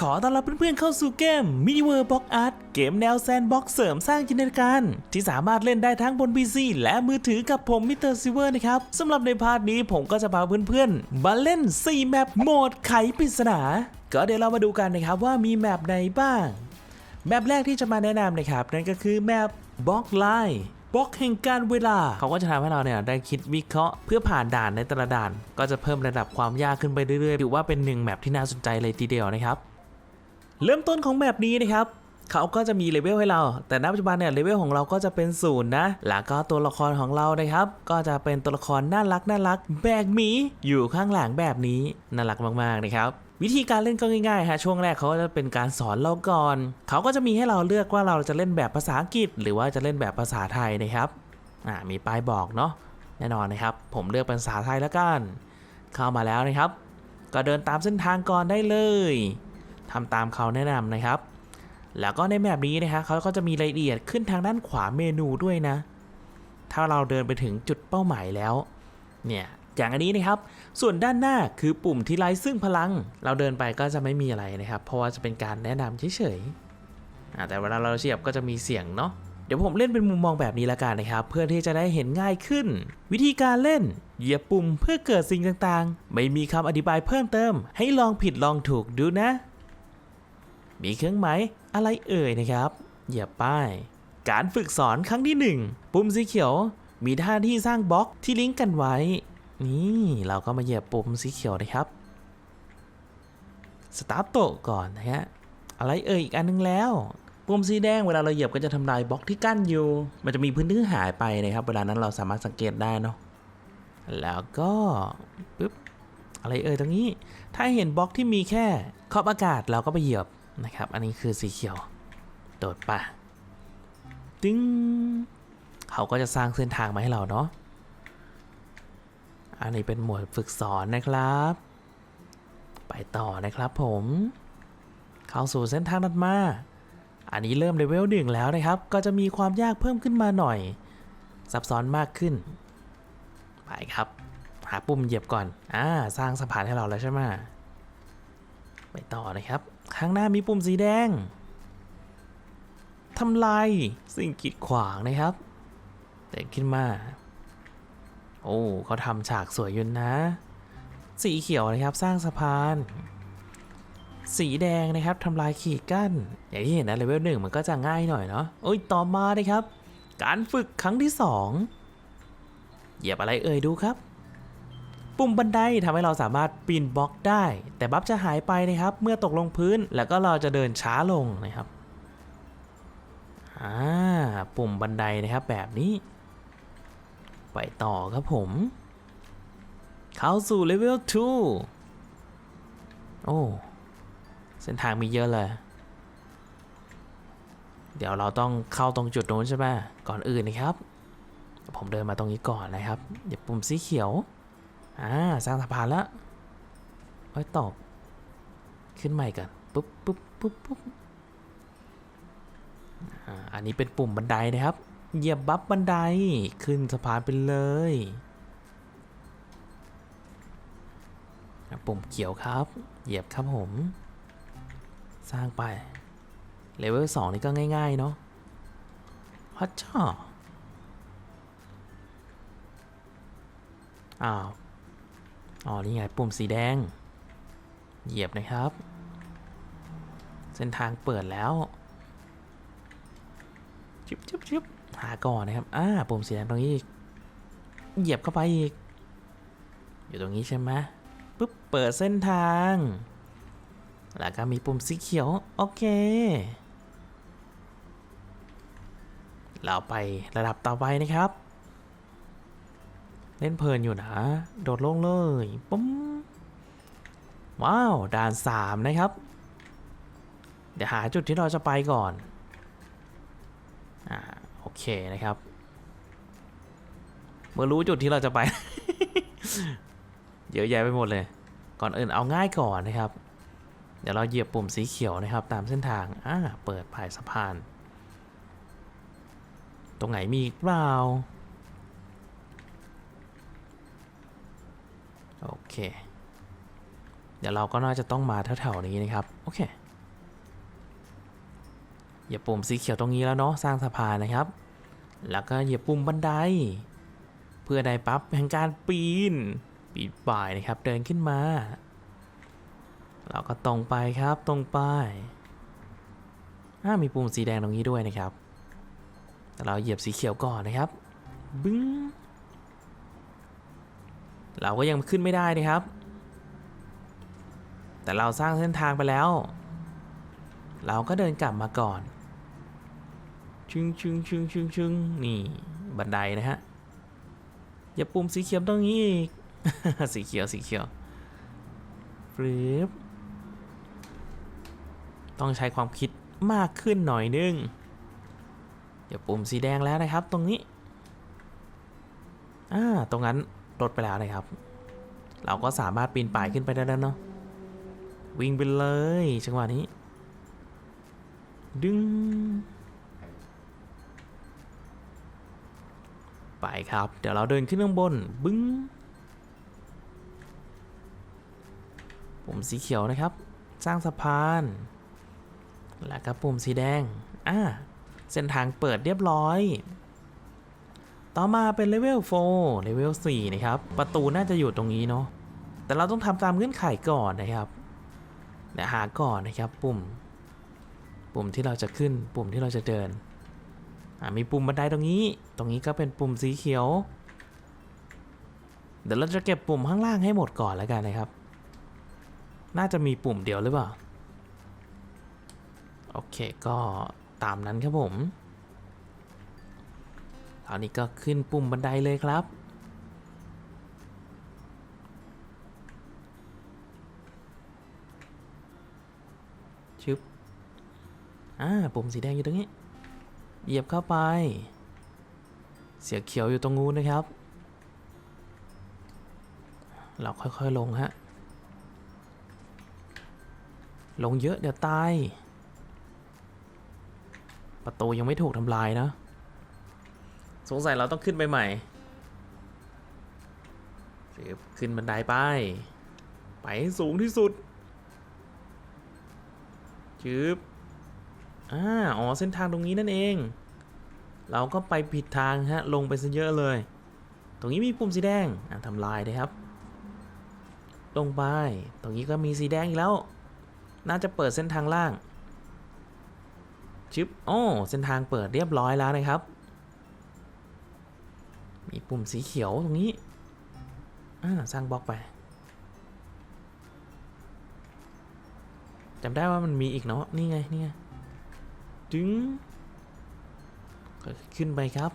ขอต้อนรับเพื่อนๆเข้าสู่เกม m i n i w o r l d Box Art เกมแนวแซนบ็อกเสริมสร้างจินตนาการ ที่สามารถเล่นได้ทั้งบน PC และมือถือกับผมมิสเตอร์ซิเวอร์นะครับสำหรับในพาร์ทนี้ผมก็จะพาเพื่อนๆมาเล่น 4 แมปโหมดไขปริศนาก็เดี๋ยวเรามาดูกันนะครับว่ามีแมปไหนบ้าง แมปแรกที่จะมาแนะนำนะครับ นั่นก็คือแมปบล็อกไลน์บล็อกแห่งการเวลาเขาก็จะทำให้เราเนี่ยได้คิดวิเคราะห์เพื่อผ่านด่านในแต่ละด่าน ก็จะเพิ่มระดับความยากขึ้นไปเรื่อยๆถือว่าเป็นหนึ่งแมปที่น่าสนใจเลยทีเดียวนะครับ เริ่มต้นของแมปนี้นะครับเขาก็จะมีเลเวลให้เรา แต่ณปัจจุบันเนี่ยเลเวลของเราก็จะเป็นศูนย์นะ แล้วก็ตัวละครของเรานะครับ ก็จะเป็นตัวละครน่ารักน่ารัก แบกหมีอยู่ข้างหลังแบบนี้น่ารักมากๆนะครับวิธีการเล่นก็ง่ายๆฮะช่วงแรกเขาก็จะเป็นการสอนเราก่อน เขาก็จะมีให้เราเลือกว่าเราจะเล่นแบบภาษาอังกฤษ หรือว่าจะเล่นแบบภาษาไทยนะครับอ่ามีป้ายบอกเนาะแน่นอนนะครับ ผมเลือกเป็นภาษาไทยแล้วกัน เข้ามาแล้วนะครับ ก็เดินตามเส้นทางก่อนได้เลย ทำตามเขาแนะนำนะครับ แล้วก็ในแมปนี้นะฮะเขาก็จะมีรายละเอียดขึ้นทางด้านขวาเมนูด้วยนะ ถ้าเราเดินไปถึงจุดเป้าหมายแล้ว เนี่ยอย่างอันนี้นะครับ ส่วนด้านหน้าคือปุ่มที่ไร้ซึ่งพลัง เราเดินไปก็จะไม่มีอะไรนะครับ เพราะว่าจะเป็นการแนะนำเฉยๆแต่เวลาเราเฉียบก็จะมีเสียงเนาะ เดี๋ยวผมเล่นเป็นมุมมองแบบนี้ละกันนะครับ เพื่อที่จะได้เห็นง่ายขึ้น วิธีการเล่น เหยียบปุ่มเพื่อเกิดสิ่งต่างๆ ไม่มีคำอธิบายเพิ่มเติม ให้ลองผิดลองถูกดูนะ มีเครื่องหมายอะไรเอ่ยนะครับ เหยียบป้าย การฝึกสอนครั้งที่ 1 ปุ่มสีเขียว มีท่าที่สร้างบล็อกที่ลิงก์กันไว้ นี่เราก็มาเหยียบปุ่มสีเขียวนะครับ สตาร์ทโตก่อนนะฮะ อะไรเอ่ยอีกอันนึงแล้วปุ่มสีแดงเวลาเราเหยียบก็จะทำลายบล็อกที่กั้นอยู่ มันจะมีพื้นที่หายไปนะครับ เวลานั้นเราสามารถสังเกตได้เนาะ แล้วก็ปึ๊บอะไรเอ่ยตรงนี้ ถ้าเห็นบล็อกที่มีแค่ขอบอากาศเราก็ไปเหยียบ นะครับ อันนี้คือสีเขียว โดดป่ะตึ้งเขาก็จะสร้างเส้นทางมาให้เราเนาะ อันนี้เป็นหมวดฝึกสอนนะครับ ไปต่อนะครับผม เข้าสู่เส้นทางถัดมา อันนี้เริ่มเลเวลหนึ่งแล้วนะครับ ก็จะมีความยากเพิ่มขึ้นมาหน่อย ซับซ้อนมากขึ้น ไปครับ หาปุ่มเหยียบก่อน อ่า สร้างสะพานให้เราแล้วใช่ไหมไปต่อนะครับ ข้างหน้ามีปุ่มสีแดงทำลายสิ่งกีดขวางนะครับเด็กขึ้นมา โอ้เขาทำฉากสวยยุนนะ สีเขียวนะครับสร้างสะพาน สีแดงนะครับทำลายขีดกั้น อย่างที่เห็นนะเลเวลหนึ่งมันก็จะง่ายหน่อยเนาะโอ้ยต่อมานะครับ การฝึกครั้งที่สองเหยียบอะไรเอ่ยดูครับ ปุ่มบันไดทำให้เราสามารถปีนบล็อกได้ แต่บัฟจะหายไปนะครับ เมื่อตกลงพื้นแล้วก็เราจะเดินช้าลงนะครับอ่าปุ่มบันไดนะครับแบบนี้ ไปต่อครับผม เข้าสู่เลเวล 2 โอ้เส้นทางมีเยอะเลย เดี๋ยวเราต้องเข้าตรงจุดโน้นใช่ไหมก่อนอื่นนะครับ ผมเดินมาตรงนี้ก่อนนะครับ เดี๋ยวปุ่มสีเขียว อ่าสร้างสะพานแล้วไว้ตกขึ้นใหม่กันปุ๊บปุ๊บปุ๊บปุ๊บอันนี้เป็นปุ่มบันไดนะครับ เหยียบบัฟบันไดขึ้นสะพานไปเลย ปุ่มเขียวครับ เหยียบครับผม สร้างไปเลเวลสองนี่ก็ง่าย ๆ เนาะฮัชช่าอ้าว อ๋อ นี่ไง ปุ่มสีแดง เหยียบนะครับ เส้นทางเปิดแล้วจุ๊บจุ๊บจุ๊บหาก่อนนะครับ อ่า ปุ่มสีแดงตรงนี้ เหยียบเข้าไปอีก อยู่ตรงนี้ใช่ไหมปุ๊บ เปิดเส้นทาง แล้วก็มีปุ่มสีเขียว โอเค เราไประดับต่อไปนะครับ เล่นเพลินอยู่นะ โดดลงเลยปุ๊มว้าว ด่าน 3 นะครับ เดี๋ยวหาจุดที่เราจะไปก่อน อ่า โอเคนะครับ เมื่อรู้จุดที่เราจะไป เยอะแยะไปหมดเลย ก่อนอื่นเอาง่ายก่อนนะครับ เดี๋ยวเราเหยียบปุ่มสีเขียวนะครับ ตามเส้นทาง อ่า เปิดผ่ายสะพาน ตรงไหนมีอีกเปล่า โอเค เดี๋ยวเราก็น่าจะต้องมาแถวๆนี้นะครับ โอเค อย่าปุ่มสีเขียวตรงนี้แล้วเนาะสร้างสะพานนะครับ แล้วก็เหยียบปุ่มบันได เพื่อได้ปั๊บแห่งการปีน ปีนป่ายนะครับ เดินขึ้นมา เราก็ตรงไปครับตรงไปอ่ามีปุ่มสีแดงตรงนี้ด้วยนะครับ แต่เราเหยียบสีเขียวก่อนนะครับ บึ้ง เราก็ยังขึ้นไม่ได้นะครับ แต่เราสร้างเส้นทางไปแล้ว เราก็เดินกลับมาก่อน ชึงชึงชึงชึงชึงนี่บันไดนะฮะ อย่าปุ่มสีเขียวตรงนี้อีก สีเขียวสีเขียวฟลิปต้องใช้ความคิดมากขึ้นหน่อยนึงอย่าปุ่มสีแดงแล้วนะครับตรงนี้ อ่า ตรงนั้น ลดไปแล้วนะครับ เราก็สามารถปีนป่ายขึ้นไปได้แล้วเนาะวิ่งไปเลยจังหวะนี้ ดึง ไปครับ เดี๋ยวเราเดินขึ้นข้างบน บึ้งปุ่มสีเขียวนะครับ สร้างสะพาน แล้วก็ปุ่มสีแดง อ่า เส้นทางเปิดเรียบร้อย ต่อมาเป็นเลเวล4เลเวล4นะครับ ประตูน่าจะอยู่ตรงนี้เนาะ แต่เราต้องทำตามเงื่อนไขก่อนนะครับเดี๋ยวหาก่อนนะครับ ปุ่ม ปุ่มที่เราจะขึ้น ปุ่มที่เราจะเดินอ่ามีปุ่มบันไดตรงนี้ ตรงนี้ก็เป็นปุ่มสีเขียว เดี๋ยวเราจะเก็บปุ่มข้างล่างให้หมดก่อนแล้วกันนะครับ น่าจะมีปุ่มเดียวหรือเปล่า โอเคก็ตามนั้นครับผมาวนี้ก็ขึ้นปุ่มบันไดเลยครับ ชึบ อ่า ปุ่มสีแดงอยู่ตรงนี้ เหยียบเข้าไป เสียเขียวอยู่ตรงงูนนะครับ เราค่อยๆลงฮะ ลงเยอะเดี๋ยวตาย ประตูยังไม่ถูกทำลายนะ สงสัยเราต้องขึ้นไปใหม่เสีบขึ้นบันไดไป ไปให้สูงที่สุดจึบอ่าอ๋อ เส้นทางตรงนี้นั่นเอง เราก็ไปผิดทางฮะ ลงไปซะเยอะเลย ตรงนี้มีปุ่มสีแดง อะทำลายนะครับ ลงไป ตรงนี้ก็มีสีแดงอีกแล้ว น่าจะเปิดเส้นทางล่างชึบโอ้เส้นทางเปิดเรียบร้อยแล้วนะครับ มีปุ่มสีเขียวตรงนี้อ่าสร้างบล็อกไปจำได้ว่ามันมีอีกเนาะนี่ไงนี่ไงดึงขึ้นไปครับ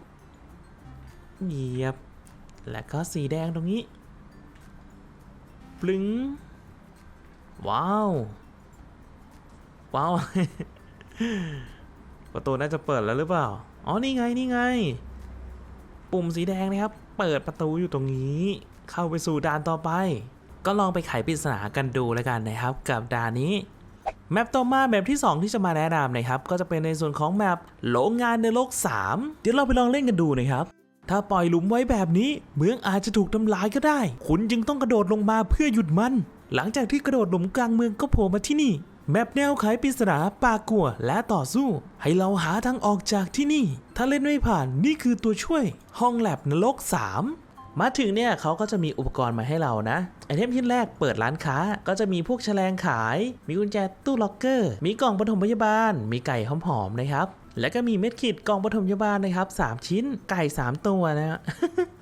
เหยียบ และก็สีแดงตรงนี้ปลึงว้าว ว้าว ประตูน่าจะเปิดแล้วหรือเปล่า อ๋อ นี่ไง นี่ไง ปุ่มสีแดงนะครับ เปิดประตูอยู่ตรงนี้ เข้าไปสู่ด่านต่อไป ก็ลองไปไขปริศนากันดูแล้วกันนะครับ กับด่านนี้แมปต่อมาแมปที่ 2 ที่จะมาแนะนำนะครับ ก็จะเป็นในส่วนของแมปโรงงานในโลก 3 เดี๋ยวเราไปลองเล่นกันดูนะครับ ถ้าปล่อยหลุมไว้แบบนี้ เมืองอาจจะถูกทำลายก็ได้ คุณจึงต้องกระโดดลงมาเพื่อหยุดมัน หลังจากที่กระโดดหลุมกลางเมืองก็โผล่มาที่นี่ แมปแนวไขปริศนาปากกัวและต่อสู้ ให้เราหาทางออกจากที่นี่ ถ้าเล่นไม่ผ่านนี่คือตัวช่วย ห้องแลบนรก 3มาถึงเนี่ยเขาก็จะมีอุปกรณ์มาให้เรานะไอเทมชิ้นแรกเปิดร้านค้าก็จะมีพวกแฉลงขาย มีกุญแจตู้ล็อกเกอร์ มีกล่องปฐมพยาบาล มีไก่หอมๆนะครับ แล้วก็มีเม็ดขีดกล่องปฐมพยาบาลนะครับ 3 ชิ้นไก่ 3 ตัวนะฮะ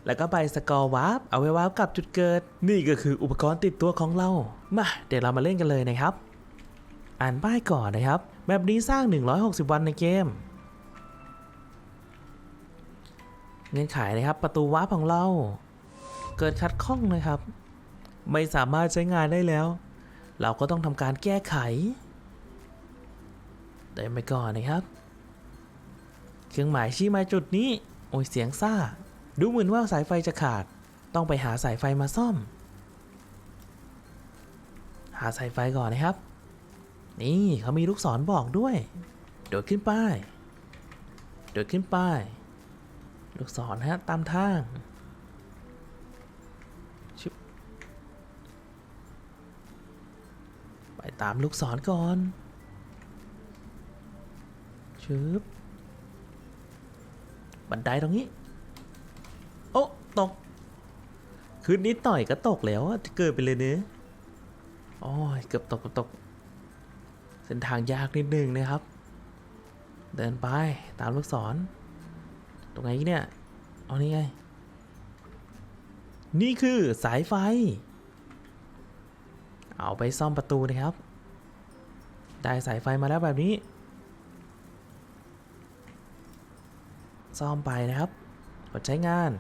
แล้วก็ใบสกอร์วาร์ปเอาไว้วาร์ปกลับจุดเกิด นี่ก็คืออุปกรณ์ติดตัวของเรา มาเดี๋ยวเรามาเล่นกันเลยนะครับ อ่านป้ายก่อนนะครับ แบบนี้สร้าง 160 วันในเกม เงื่อนไขนะครับประตูวาร์ปของเรา เกิดขัดข้องนะครับ ไม่สามารถใช้งานได้แล้ว เราก็ต้องทำการแก้ไขเดินไปก่อนนะครับ เครื่องหมายชี้มาจุดนี้ โอ้ยเสียงซ่า ดูเหมือนว่าสายไฟจะขาด ต้องไปหาสายไฟมาซ่อม หาสายไฟก่อนนะครับ นี่เขามีลูกศรบอกด้วย โดดขึ้นไป โดดขึ้นไป ลูกศรฮะตามทางชึบไปตามลูกศรก่อนชึบบันไดตรงนี้ โอ้ตก คืนนี้ต่อยก็ตกแล้วอะเกิดไปเลยเนื้อโอ้ยเกือบตกเกือบตก เส้นทางยากนิดนึงนะครับ เดินไปตามลูกศร ตรงไหนเนี่ย เอานี่ไง นี่คือสายไฟ เอาไปซ่อมประตูนะครับ ได้สายไฟมาแล้วแบบนี้ ซ่อมไปนะครับ กดใช้งาน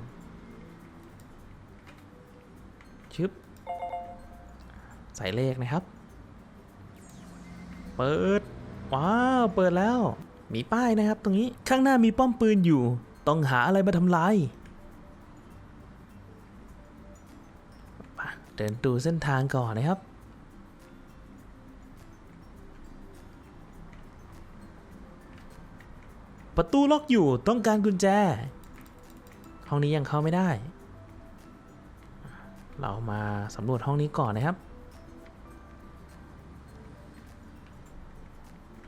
ชึบ ใส่เลขนะครับ เปิด ว้าว เปิดแล้ว มีป้ายนะครับตรงนี้ ข้างหน้ามีป้อมปืนอยู่ ต้องหาอะไรมาทำลายเดินดูเส้นทางก่อนนะครับ ประตูล็อกอยู่ต้องการกุญแจ ห้องนี้ยังเข้าไม่ได้ เรามาสำรวจห้องนี้ก่อนนะครับ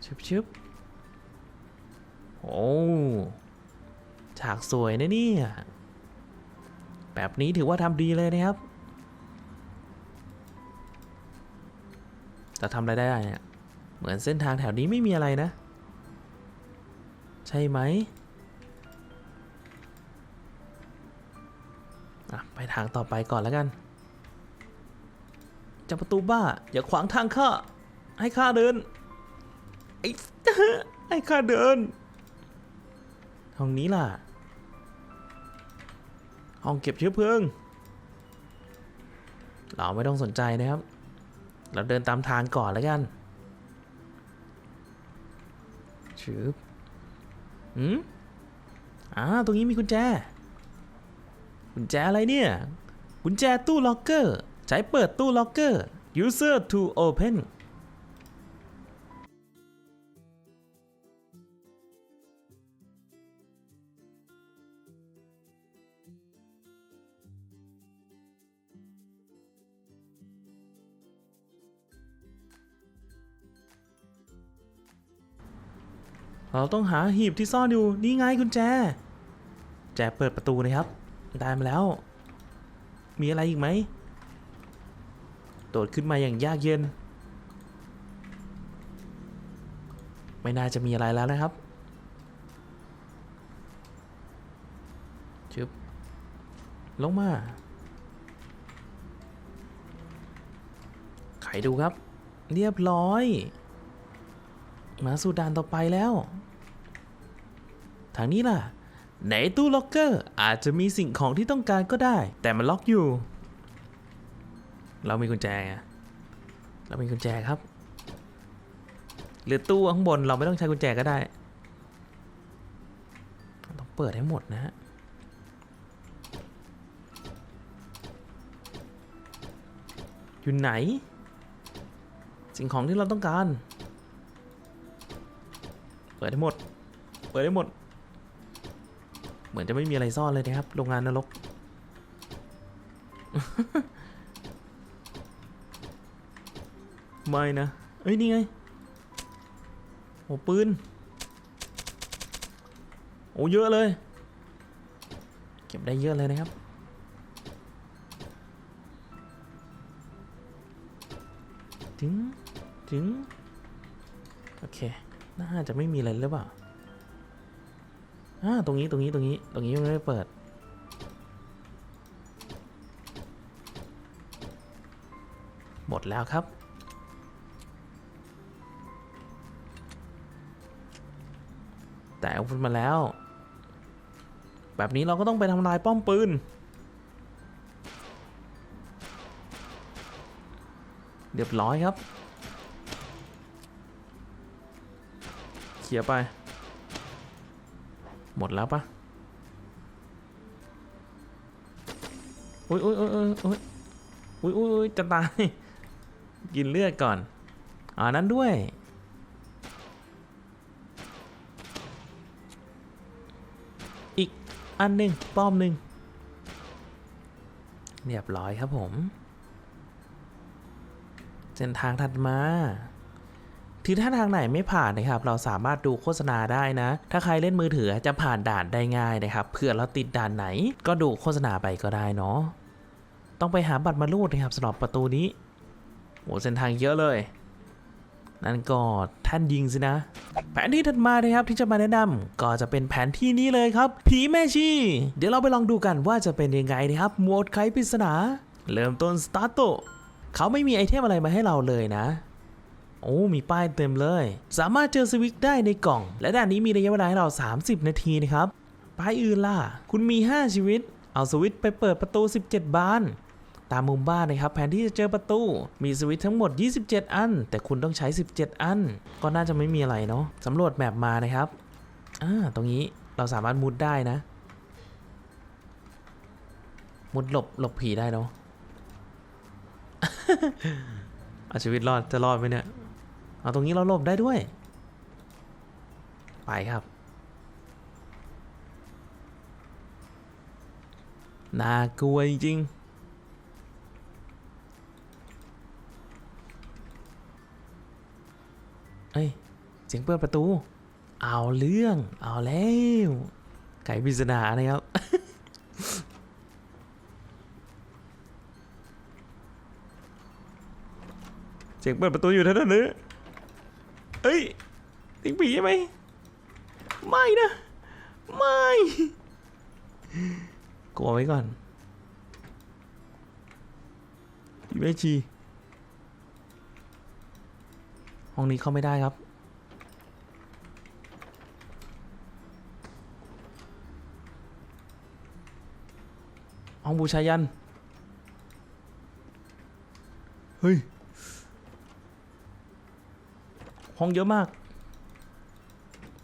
ชึบชึบโอ้ฉากสวยนะเนี่ย แบบนี้ถือว่าทำดีเลยนะครับ จะทำอะไรได้เนี่ยเหมือนเส้นทางแถวนี้ไม่มีอะไรนะ ใช่ไหมอะไปทางต่อไปก่อนแล้วกันเจะประตูบ้า อย่าขวางทางข้า ให้ข้าเดิน ไอ้ให้ข้าเดิน ห้องนี้ล่ะ ห้องเก็บเชื้อเพลิง เราไม่ต้องสนใจนะครับ เราเดินตามทางก่อนแล้วกันชืบอืมอ่าตรงนี้มีกุญแจ กุญแจอะไรเนี่ย กุญแจตู้ล็อกเกอร์ ใช้เปิดตู้ล็อกเกอร์ user to open เราต้องหาหีบที่ซ่อนอยู่นี่ไงกุญแจ แจเปิดประตูนะครับ ได้มาแล้ว มีอะไรอีกไหมโดดขึ้นมาอย่างยากเย็น ไม่น่าจะมีอะไรแล้วนะครับชึบลงมาไขดูครับ เรียบร้อย มาสู่ด่านต่อไปแล้ว ทางนี้ล่ะในตู้ล็อกเกอร์อาจจะมีสิ่งของที่ต้องการก็ได้ แต่มันล็อกอยู่ เรามีกุญแจไงเรามีกุญแจครับหรือตู้ข้างบนเราไม่ต้องใช้กุญแจก็ได้ ต้องเปิดให้หมดนะฮะอยู่ไหน สิ่งของที่เราต้องการ เปิดได้หมด เปิดได้หมด มือนจะไม่มีอะไรซ่อนเลยนะครับ โรงงานนรก ไม่นะ เอ้ย นี่ไง โอ้ปืน โอ้เยอะเลย เก็บได้เยอะเลยนะครับ ถึง ถึง โอเค น่าจะไม่มีอะไรหรือเปล่า อ่าตรงนี้ตรงนี้ตรงนี้ตรงนี้ยังไม่ได้เปิด หมดแล้วครับ แต่อาวุธมาแล้ว แบบนี้เราก็ต้องไปทำลายป้อมปืน เรียบร้อยครับเคลียไป หมดแล้วปะอุ้ยอุ้ยอุ้ยอุ้ยอุ้ยอุ้ยอุ้ยจะตาย กินเลือดก่อน อ่านั้นด้วย อีกอันหนึ่งป้อมหนึ่งเรียบร้อยครับผม เส้นทางถัดมา ที่ถ้าทางไหนไม่ผ่านนะครับเราสามารถดูโฆษณาได้นะ ถ้าใครเล่นมือถือจะผ่านด่านได้ง่ายนะครับเผื่อเราติดด่านไหน ก็ดูโฆษณาไปก็ได้เนาะต้องไปหาบัตรมารูดนะครับสำหรับประตูนี้โอ้เส้นทางเยอะเลยนั่นก็ท่านยิงสินะ แผนที่ถัดมานะครับที่จะมาแนะนำก็จะเป็นแผนที่นี้เลยครับ ผีแม่ชี เดี๋ยวเราไปลองดูกันว่าจะเป็นยังไงนะครับโหมดไขปริศนา เริ่มต้นสตาร์โตเขาไม่มีไอเทมอะไรมาให้เราเลยนะ อ้ มีป้ายเต็มเลย สามารถเจอสวิตช์ได้ในกล่อง และด่านนี้มีระยะเวลาให้เรา 30 นาทีนะครับ ป้ายอื่นล่ะ คุณมี 5 ชีวิต เอาสวิตช์ไปเปิดประตู 17 บาน ตามมุมบ้านนะครับ แผนที่จะเจอประตู มีสวิตช์ทั้งหมด 27 อัน แต่คุณต้องใช้ 17 อัน ก็น่าจะไม่มีอะไรเนาะสำรวจแมปมานะครับ อ่า ตรงนี้เราสามารถมุดได้นะ มุดหลบหลบผีได้เนาะเอาชีวิตรอดจะรอดไหมเนี่ย เอาตรงนี้เราหลบได้ด้วย ไปครับ น่ากลัวจริงเอ้ย เสียงเปิดประตู เอาเรื่อง เอาแล้ว ไก่ปริศนานะครับเสียงเปิดประตูอยู่ท่านั้นเนอะ เอ้ยเสียงผีใช่ไหมไม่นะ ไม่กลัวไว้ก่อนผีแม่ชีห้องนี้เข้าไม่ได้ครับห้องบูชายัน เฮ้ย ห้องเยอะมาก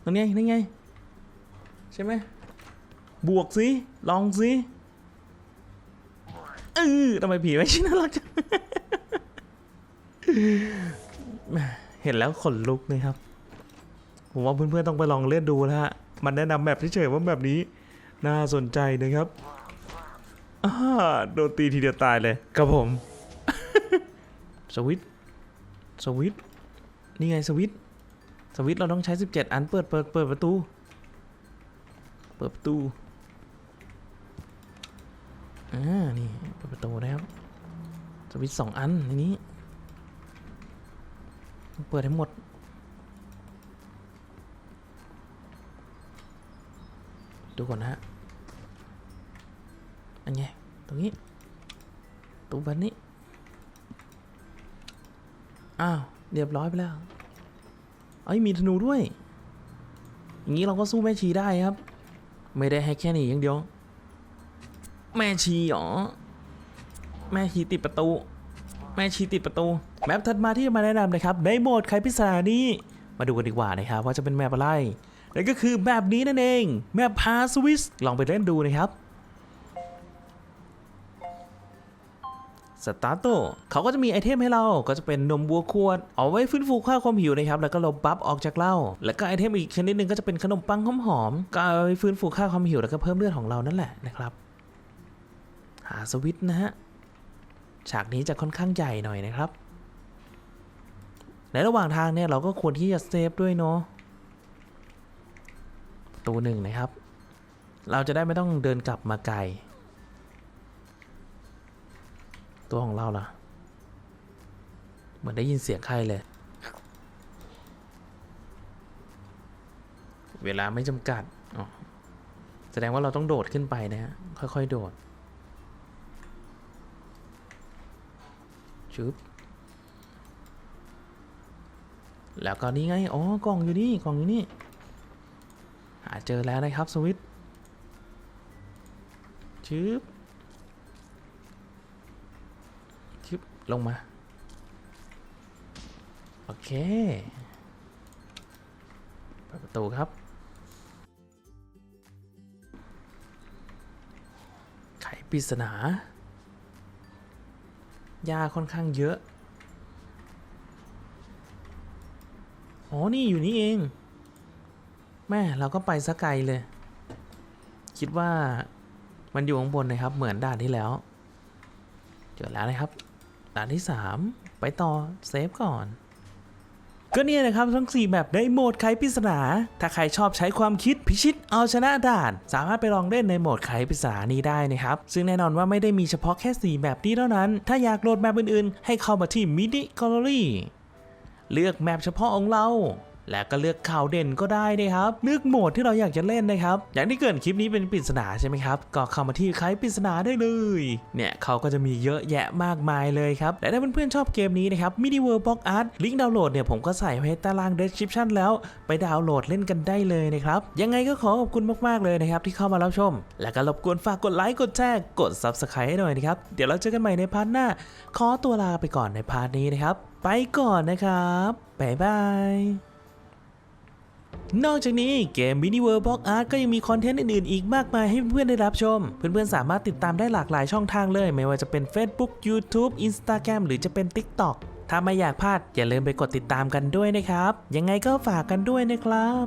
นั่นไงนั่นไง ใช่ไหมบวกสิ ลองสิเออทำไมผีไม่ช่น่ารักจังเห็นแล้วขนลุกเลยครับ ผมว่าเพื่อนๆต้องไปลองเล่นดูนะฮะ มันแนะนำแบบเฉยๆว่าแบบนี้ น่าสนใจนะครับอ่าโดนตีทีเดียวตายเลยครับผม สวิต สวิต นี่ไงสวิตสวิตเราต้องใช้ 17 อันเปิดเปิดเปิดประตู เปิดประตูอ่านี่เปิดประตูนะครับสวิตสองอันในนี้ เปิดให้หมดดูก่อนนะฮะอันไงตรงนี้ตู้บันนี้ อ้าว เรียบร้อยไปแล้ว เอ้ยมีธนูด้วย อย่างนี้เราก็สู้แม่ชีได้ครับ ไม่ได้ให้แค่นี้อย่างเดียว แม่ชีหรอ แม่ชีติดประตู แม่ชีติดประตู แมปถัดมาที่จะมาแนะนำนะครับในโหมดไขปริศนานี้ มาดูกันดีกว่านะครับว่าจะเป็นแมปอะไร นั่นก็คือแมปนี้นั่นเอง แมปพาสวิสลองไปเล่นดูนะครับ สตาร์โตเขาก็จะมีไอเทมให้เราก็จะเป็นนมบัวขวด เอาไว้ฟื้นฟูค่าความหิวนะครับ แล้วก็ลบบัฟออกจากเหล้าแล้วก็ไอเทมอีกชนิดหนึ่งก็จะเป็นขนมปังหอมๆก็เอาไว้ฟื้นฟูค่าความหิวแล้วก็เพิ่มเลือดของเรานั่นแหละนะครับ หาสวิตช์นะฮะฉากนี้จะค่อนข้างใหญ่หน่อยนะครับในระหว่างทางเนี่ยเราก็ควรที่จะเซฟด้วยเนาะประตูหนึ่งนะครับ เราจะได้ไม่ต้องเดินกลับมาไกล ตัวของเราล่ะ เหมือนได้ยินเสียงใครเลย เวลาไม่จำกัดอ๋อแสดงว่าเราต้องโดดขึ้นไปนะฮะ ค่อย ๆ โดดชึบแล้วก็นี่ไง อ๋อ กล่องอยู่นี่ กล่องอยู่นี่ หาเจอแล้วนะครับสวิตช์ชึบ ชึบ ลงมา โอเคเปิดประตูครับ ไขปริศนายาค่อนข้างเยอะ อ๋อ นี่อยู่นี่เอง แม่เราก็ไปสกไกลเลย คิดว่ามันอยู่ข้างบนนะครับ เหมือนด่านที่แล้ว เจอแล้วนะครับ ด่านที่ 3 ไปต่อเซฟก่อน ก็เนี่ยนะครับทั้ง 4 แบบในโหมดไขปริศนา ถ้าใครชอบใช้ความคิดพิชิตเอาชนะด่าน สามารถไปลองเล่นในโหมดไขปริศนานี้ได้นะครับ ซึ่งแน่นอนว่าไม่ได้มีเฉพาะแค่ 4 แบบนี้เท่านั้น ถ้าอยากโหลดแบบอื่นๆ ให้เข้ามาที่ MIDI Gallery เลือกแมปเฉพาะของเรา และก็เลือกข่าวเด่นก็ได้นะครับ เลือกโหมดที่เราอยากจะเล่นนะครับ อย่างที่เกิดคลิปนี้เป็นปริศนาใช่ไหมครับ ก็เข้ามาที่ไขปริศนาได้เลย เนี่ยเขาก็จะมีเยอะแยะมากมายเลยครับ และถ้าเพื่อนๆชอบเกมนี้นะครับ Mini World Box Art ลิงก์ดาวน์โหลดเนี่ยผมก็ใส่ไว้ใต้ล่าง description แล้ว ไปดาวน์โหลดเล่นกันได้เลยนะครับ ยังไงก็ขอขอบคุณมากๆเลยนะครับที่เข้ามารับชม และก็รบกวนฝากกดไลค์กดแชร์กด subscribe ให้หน่อยนะครับ เดี๋ยวเราเจอกันใหม่ในพาร์ทหน้า ขอตัวลาไปก่อนในพาร์ทนี้นะครับ ไปก่อนนะครับบ๊ายบาย นอกจากนี้เกม Mini World Box Art ก็ยังมีคอนเทนต์อื่นๆ อีกมากมายให้เพื่อนๆได้รับชม เพื่อนๆ สามารถติดตามได้หลากหลายช่องทางเลย ไม่ว่าจะเป็น Facebook YouTube Instagram หรือจะเป็น TikTok ถ้าไม่อยากพลาดอย่าลืมไปกดติดตามกันด้วยนะครับ ยังไงก็ฝากกันด้วยนะครับ